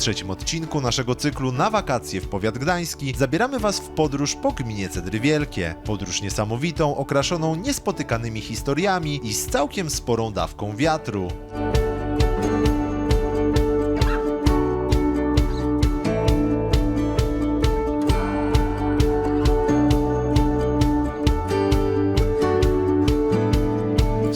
trzecim odcinku naszego cyklu na wakacje w powiat gdański zabieramy Was w podróż po gminie Cedry Wielkie. Podróż niesamowitą, okraszoną niespotykanymi historiami i z całkiem sporą dawką wiatru.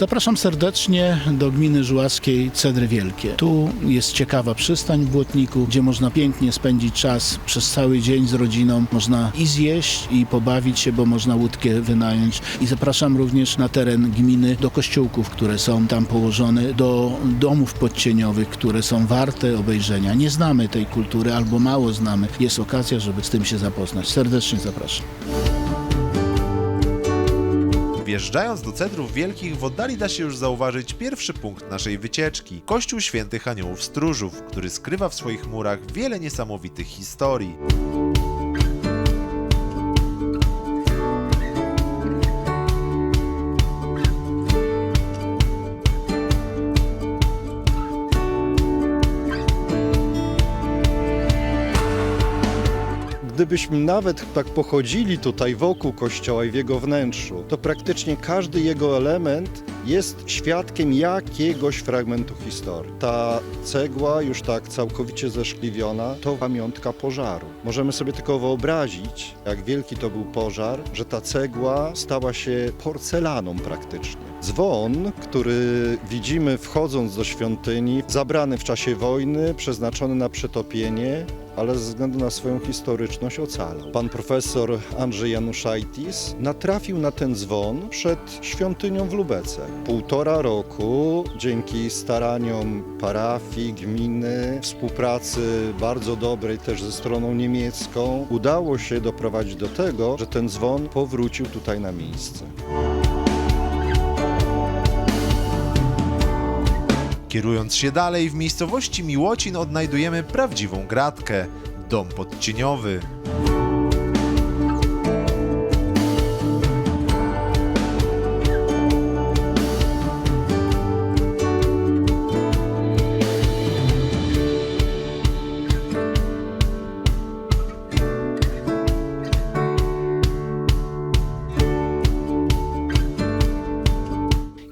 Zapraszam serdecznie do gminy żuławskiej Cedry Wielkie. Tu jest ciekawa przystań w Błotniku, gdzie można pięknie spędzić czas przez cały dzień z rodziną. Można i zjeść, i pobawić się, bo można łódkę wynająć. I zapraszam również na teren gminy do kościółków, które są tam położone, do domów podcieniowych, które są warte obejrzenia. Nie znamy tej kultury albo mało znamy. Jest okazja, żeby z tym się zapoznać. Serdecznie zapraszam. Wjeżdżając do Cedrów Wielkich w oddali da się już zauważyć pierwszy punkt naszej wycieczki. Kościół Świętych Aniołów Stróżów, który skrywa w swoich murach wiele niesamowitych historii. Gdybyśmy nawet tak pochodzili tutaj wokół kościoła i w jego wnętrzu, to praktycznie każdy jego element jest świadkiem jakiegoś fragmentu historii. Ta cegła, już tak całkowicie zeszkliwiona, to pamiątka pożaru. Możemy sobie tylko wyobrazić, jak wielki to był pożar, że ta cegła stała się porcelaną praktycznie. Dzwon, który widzimy wchodząc do świątyni, zabrany w czasie wojny, przeznaczony na przetopienie, ale ze względu na swoją historyczność ocalał. Pan profesor Andrzej Januszajtis natrafił na ten dzwon przed świątynią w Lubece. Półtora roku dzięki staraniom parafii, gminy, współpracy bardzo dobrej też ze stroną niemiecką udało się doprowadzić do tego, że ten dzwon powrócił tutaj na miejsce. Kierując się dalej, w miejscowości Miłocin odnajdujemy prawdziwą gratkę dom podcieniowy.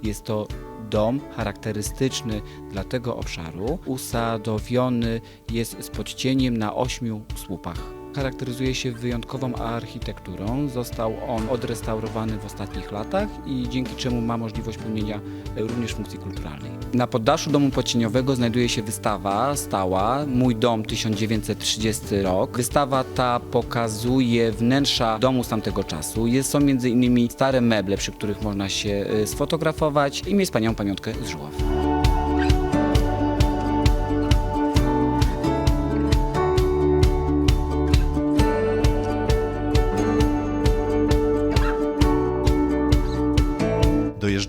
Jest to dom charakterystyczny dla tego obszaru. Usadowiony jest z podcieniem na ośmiu słupach. Charakteryzuje się wyjątkową architekturą. Został on odrestaurowany w ostatnich latach i dzięki czemu ma możliwość pełnienia e, również funkcji kulturalnej. Na poddaszu domu podcieniowego znajduje się wystawa stała Mój dom 1930 rok. Wystawa ta pokazuje wnętrza domu z tamtego czasu. Jest, są między innymi stare meble, przy których można się e, sfotografować i mieć wspaniałą pamiątkę z Żuław.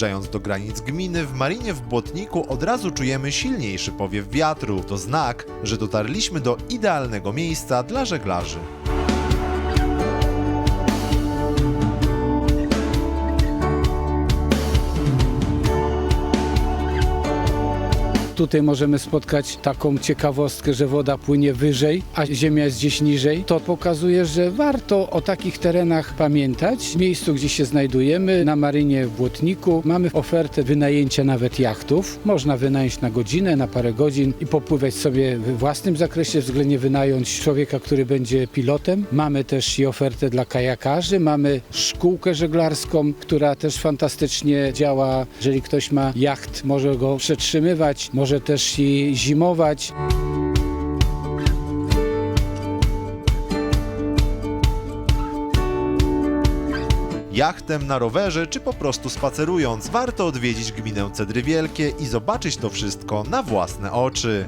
Dojeżdżając do granic gminy, w Marinie w Błotniku od razu czujemy silniejszy powiew wiatru. To znak, że dotarliśmy do idealnego miejsca dla żeglarzy. Tutaj możemy spotkać taką ciekawostkę, że woda płynie wyżej, a ziemia jest gdzieś niżej. To pokazuje, że warto o takich terenach pamiętać. W miejscu, gdzie się znajdujemy, na marynie w Błotniku, mamy ofertę wynajęcia nawet jachtów. Można wynająć na godzinę, na parę godzin i popływać sobie we własnym zakresie, względnie wynająć człowieka, który będzie pilotem. Mamy też i ofertę dla kajakarzy, mamy szkółkę żeglarską, która też fantastycznie działa. Jeżeli ktoś ma jacht, może go przetrzymywać, może też i zimować. Jachtem, na rowerze czy po prostu spacerując, warto odwiedzić gminę Cedry Wielkie i zobaczyć to wszystko na własne oczy.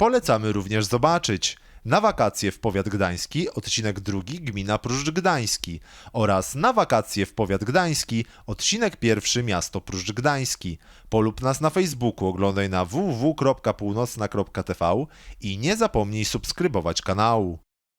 Polecamy również zobaczyć Na wakacje w powiat gdański, odcinek drugi, gmina Pruszcz Gdański oraz na wakacje w powiat gdański, odcinek pierwszy, miasto Pruszcz Gdański. Polub nas na Facebooku, oglądaj na www.północna.tv i nie zapomnij subskrybować kanału.